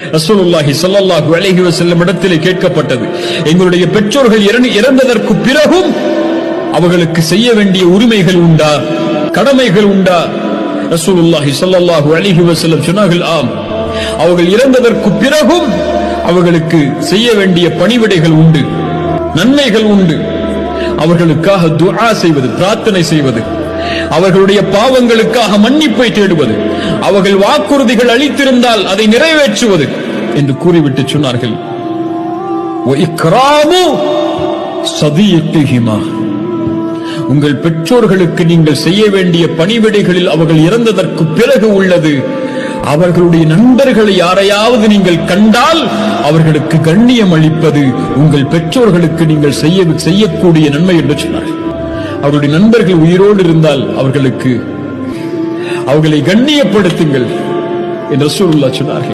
ரசூலுல்லாஹி ஸல்லல்லாஹு அலைஹி வஸல்லம் இடத்திலே கேட்கப்பட்டது. எங்களுடைய பெற்றோர்கள் இறந்ததற்கு பிறகும் அவர்களுக்கு செய்ய வேண்டிய உரிமைகள் உண்டா? கடமைகள் உண்டா? ரசூலுல்லாஹி ஸல்லல்லாஹு அலைஹி வஸல்லம் சொன்னார்கள் ஆம். அவர்கள் இறந்ததற்கு பிறகும் அவர்களுக்கு செய்ய வேண்டிய பணிவிடைகள் உண்டு நன்மைகள் உண்டு. அவர்களுக்காக துஆ செய்வது பிரார்த்தனை செய்வது. அவர்களுடைய பாவங்களுக்காக மன்னிப்பை தேடுவது அவர்கள் வாக்குறுதிகள் அளித்திருந்தால் அதை நிறைவேற்றுவது என்று கூறிவிட்டு சொன்னார்கள். உங்கள் பெற்றோர்களுக்கு நீங்கள் செய்ய வேண்டிய பணிவிடைகளில் அவர்கள் இறந்ததற்கு பிறகு உள்ளது. அவர்களுடைய நண்பர்களை யாரையாவது நீங்கள் கண்டால் அவர்களுக்கு கண்ணியம் அளிப்பது உங்கள் பெற்றோர்களுக்கு நீங்கள் செய்ய செய்யக்கூடிய நன்மை என்று சொன்னார்கள். அவருடைய நண்பர்கள் உயிரோடு இருந்தால் அவர்களுக்கு அவர்களை கண்ணியப்படுத்துங்கள் என்று சூழ்நிலை சொன்னார்கள்.